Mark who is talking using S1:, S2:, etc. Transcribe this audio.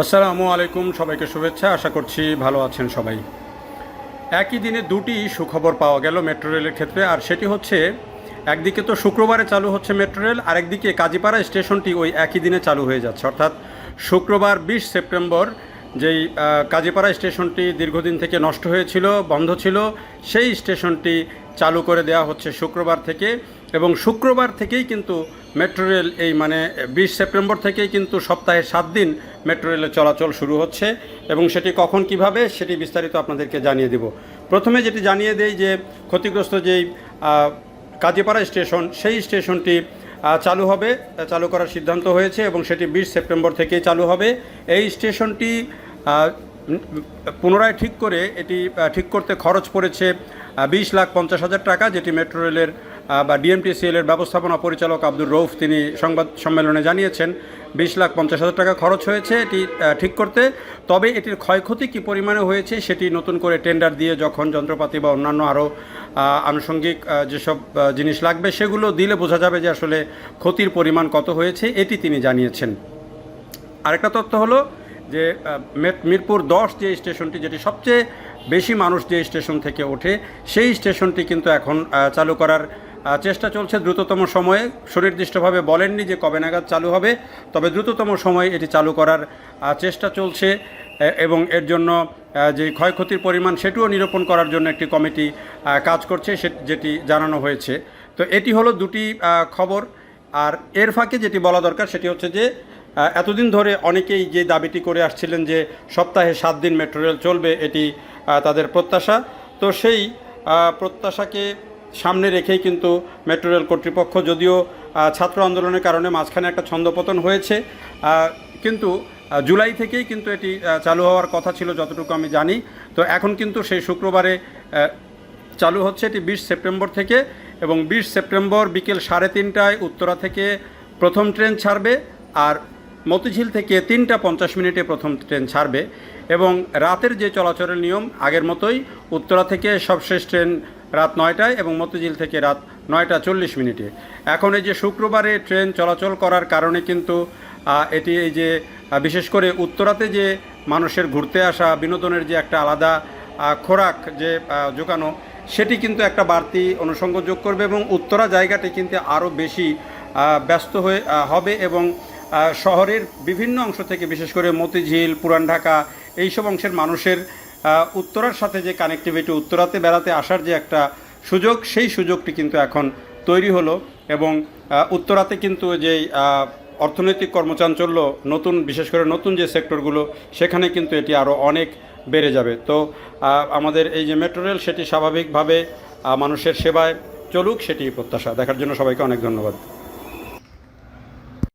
S1: আসসালামু আলাইকুম, সবাইকে শুভেচ্ছা। আশা করছি ভালো আছেন সবাই। একই দিনে দুটি সুখবর পাওয়া গেল মেট্রো রেলের ক্ষেত্রে, আর সেটি হচ্ছে, একদিকে তো শুক্রবারে চালু হচ্ছে মেট্রো রেল, আরেকদিকে কাজীপাড়া স্টেশনটি ওই একই দিনে চালু হয়ে যাচ্ছে। অর্থাৎ শুক্রবার বিশ সেপ্টেম্বর যেই কাজীপাড়া স্টেশনটি দীর্ঘদিন থেকে নষ্ট হয়েছিল, বন্ধ ছিল, সেই স্টেশনটি চালু করে দেওয়া হচ্ছে শুক্রবার থেকে এবং শুক্রবার থেকেই কিন্তু মেট্রো রেল এই মানে বিশ সেপ্টেম্বর থেকেই কিন্তু সপ্তাহে সাত দিন মেট্রো রেলের চলাচল শুরু হচ্ছে এবং সেটি কখন কীভাবে সেটি বিস্তারিত আপনাদেরকে জানিয়ে দেব। প্রথমে যেটি জানিয়ে দেই যে ক্ষতিগ্রস্ত যেই কাজীপাড়া স্টেশন, সেই স্টেশনটি চালু হবে চালু করার সিদ্ধান্ত হয়েছে এবং সেটি বিশ সেপ্টেম্বর থেকেই চালু হবে। এই স্টেশনটি পুনরায় ঠিক করে এটি ঠিক করতে খরচ পড়েছে বিশ লাখ পঞ্চাশ হাজার টাকা, যেটি মেট্রো রেলের বা ডিএমটিসিএল এর ব্যবস্থাপনা পরিচালক আব্দুর রৌফ তিনি সংবাদ সম্মেলনে জানিয়েছেন। বিশ লাখ পঞ্চাশ হাজার টাকা খরচ হয়েছে এটি ঠিক করতে। তবে এটির ক্ষয়ক্ষতি কী পরিমাণে হয়েছে সেটি নতুন করে টেন্ডার দিয়ে যখন যন্ত্রপাতি বা অন্যান্য আরও আনুষঙ্গিক যেসব জিনিস লাগবে সেগুলো দিলে বোঝা যাবে যে আসলে ক্ষতির পরিমাণ কত হয়েছে, এটি তিনি জানিয়েছেন। আরেকটা তথ্য হলো যে মিরপুর দশ যে স্টেশনটি, যেটি সবচেয়ে বেশি মানুষ যে স্টেশন থেকে ওঠে, সেই স্টেশনটি কিন্তু এখন চালু করার চেষ্টা চলছে। দ্রুততম সময়ে সুনির্দিষ্টভাবে বলেননি যে কবে নাগাদ চালু হবে, তবে দ্রুততম সময়ে এটি চালু করার চেষ্টা চলছে এবং এর জন্য যে ক্ষয়ক্ষতির পরিমাণ সেটিও নিরূপণ করার জন্য একটি কমিটি কাজ করছে যেটি জানানো হয়েছে। তো এটি হলো দুটি খবর, আর এর ফাঁকে যেটি বলা দরকার সেটি হচ্ছে যে এতদিন ধরে অনেকেই যে দাবিটি করে আসছিলেন যে সপ্তাহে সাত দিন মেট্রো রেল চলবে, এটি তাদের প্রত্যাশা। তো সেই প্রত্যাশাকে সামনে রেখেই কিন্তু মেট্রো রেল কর্তৃপক্ষ যদিও ছাত্র আন্দোলনের কারণে মাঝখানে একটা ছন্দপতন হয়েছে কিন্তু জুলাই থেকেই কিন্তু এটি চালু হওয়ার কথা ছিল যতটুকু আমি জানি। তো এখন কিন্তু সেই শুক্রবারে চালু হচ্ছে এটি বিশ সেপ্টেম্বর থেকে এবং বিশ সেপ্টেম্বর বিকেল সাড়ে তিনটায় উত্তরা থেকে প্রথম ট্রেন ছাড়বে আর মতিঝিল থেকে তিনটা পঞ্চাশ মিনিটে প্রথম ট্রেন ছাড়বে এবং রাতের যে চলাচলের নিয়ম, আগের মতোই উত্তরা থেকে সবশেষ ট্রেন রাত নয়টায় এবং মতিঝিল থেকে রাত নয়টা চল্লিশ মিনিটে। এখন এই যে শুক্রবারে ট্রেন চলাচল করার কারণে কিন্তু এটি এই যে বিশেষ করে উত্তরাতে যে মানুষের ঘুরতে আসা, বিনোদনের যে একটা আলাদা খোরাক যে জোগানো, সেটি কিন্তু একটা বাড়তি অনুষঙ্গ যোগ করবে এবং উত্তরা জায়গাটি কিন্তু আরও বেশি ব্যস্ত হয়ে হবে এবং শহরের বিভিন্ন অংশ থেকে, বিশেষ করে মতিঝিল, পুরান ঢাকা, এইসব অংশের মানুষের উত্তরার সাথে যে কানেক্টিভিটি উত্তরাতে বেড়াতে আসার যে একটা সুযোগ, সেই সুযোগটি কিন্তু এখন তৈরি হলো এবং উত্তরাতে কিন্তু যেই অর্থনৈতিক কর্মচাঞ্চল্য, নতুন, বিশেষ করে নতুন যে সেক্টরগুলো সেখানে কিন্তু এটি আরও অনেক বেড়ে যাবে। তো আমাদের এই যে মেট্রো রেল সেটি স্বাভাবিকভাবে মানুষের সেবায় চলুক, সেটি প্রত্যাশা। দেখার জন্য সবাইকে অনেক ধন্যবাদ।